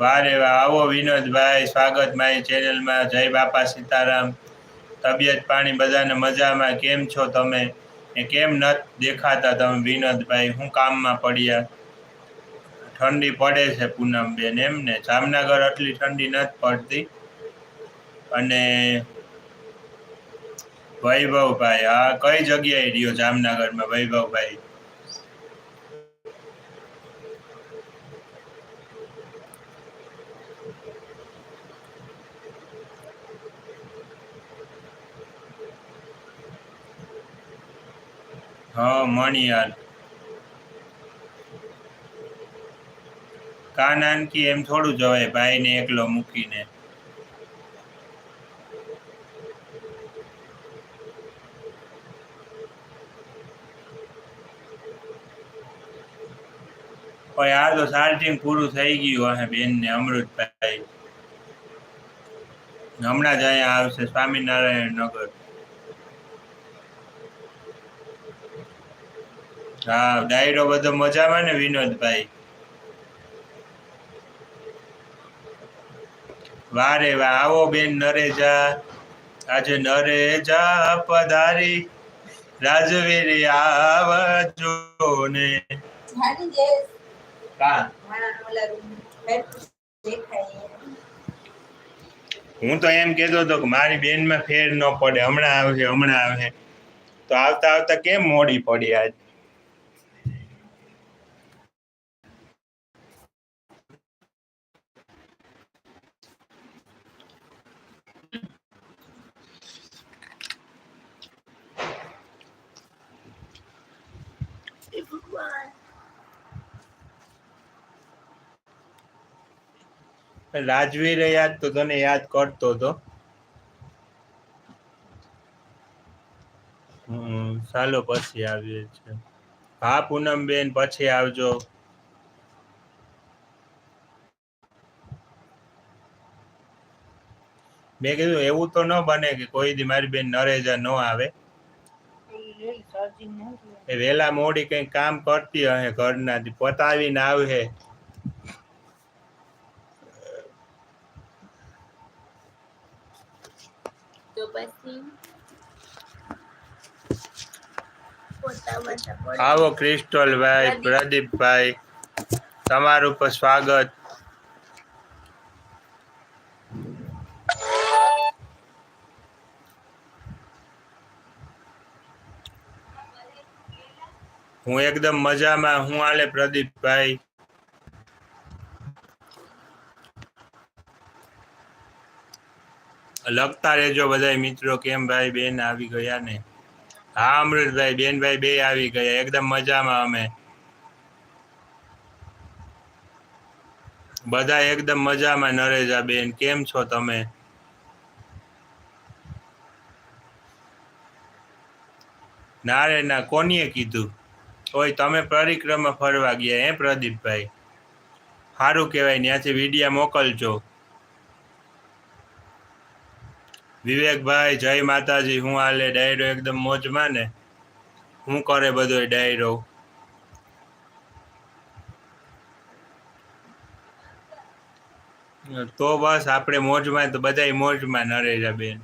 વારે વાહ. આવો વિનોદભાઈ, સ્વાગત મારી ચેનલમાં જય બાપા સીતારામ. તબિયત પાણી બધાને મજામાં. કેમ છો તમે? એ કેમ ન દેખાતા તમે વિનોદભાઈ? હું કામમાં પડ્યા. ઠંડી પડે છે પૂનમબેન, એમ ને? જામનગર આટલી ઠંડી નથી પડતી. અને વૈભવભાઈ, હા, કઈ જગ્યાએ રહ્યો જામનગરમાં વૈભવભાઈ? હા કા નાનકી એમ થોડું જવાય ભાઈને એકલો મૂકીને. પણ આ તો સાર્ટિંગ પૂરું થઈ ગયું હે બેન ને અમૃતભાઈ. હમણાં જ અહીંયા આવશે, સ્વામિનારાયણ નગર. હા ડાયરો બધો મજામાં ને વિનોદભાઈ? વારે વાહ આવો બેન નરેજા. આજે નરેજા પધારી. રાજવીર આવજો ને. હું. તો એમ કેતો હતો કે મારી બેનમાં ફેર ન પડે. હમણાં આવશે હમણાં આવશે તો આવતા આવતા કેમ મોડી પડી આજ? રાજવીરે યાદ તો તને યાદ કરતો હતો ચાલો પછી આવીએ છે હા, પૂનમબેન, પછી આવજો. મેં કીધું, એવું તો ન બને કે કોઈ દી મારી બેન નરેજા ન આવે. એ વેલા મોડી કઈ કામ કરતી હશે ઘરના પતાવીને આવે પછી આવો ક્રિસ્ટોલભાઈ પ્રદીપભાઈ તમારું પર સ્વાગત. હું એકદમ મજામાં હું આલે પ્રદીપભાઈ લખતા રહેજો બધા મિત્રો, કેમ ભાઈ બેન આવી ગયા ને? હા, અમૃતભાઈ, બેનભાઈ બે આવી ગયા, એકદમ મજામાં અમે. બધા એકદમ મજામાં, નરેજા બેન, કેમ છો તમે? ના રે ના કોનીએ કીધું? ઓય, તમે પરિક્રમા ફરવા ગયા હે પ્રદીપભાઈ? સારું કહેવાય ત્યાંથી વિડીયા મોકલજો. વિવેકભાઈ, જય માતાજી. હું હાલે ડાયરો એકદમ મોજમાં ને. હું કરે બધો ડાયરો? તો બસ આપણે મોજમાં તો બધાય મોજમાં નરેજા બેન.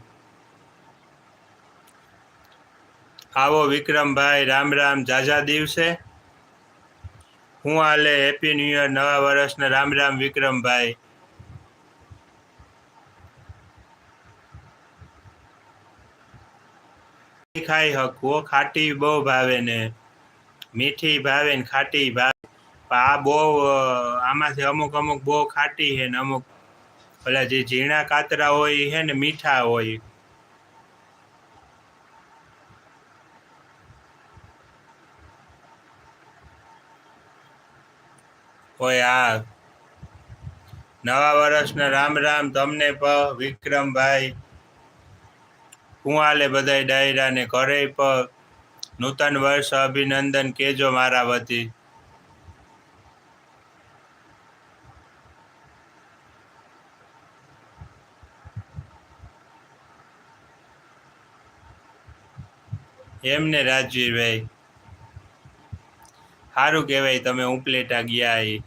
આવો વિક્રમભાઈ, રામ રામ જાજા દિવસે. હું હાલે હેપી ન્યુ યર, નવા વર્ષના રામ રામ વિક્રમભાઈ. ખાઈ હકવો ખાટી બહુ ભાવે ને. મીઠી ભાવે ને ખાટી ભાવે. આ બહુ આમાંથી અમુક અમુક બહુ ખાટી છે ને અમુક પેલા જે ઝીણા કાતરા હોય છે ને મીઠા હોય. હોય આ નવા વર્ષના રામ રામ, તમને પ, વિક્રમભાઈ હું આલે બધાય ડાયરાને ઘરે પણ નૂતન વર્ષ અભિનંદન કેજો મારા વતી. એમને રાજવીરભાઈ. સારું કહેવાય તમે ઉપલેટા ગયા એ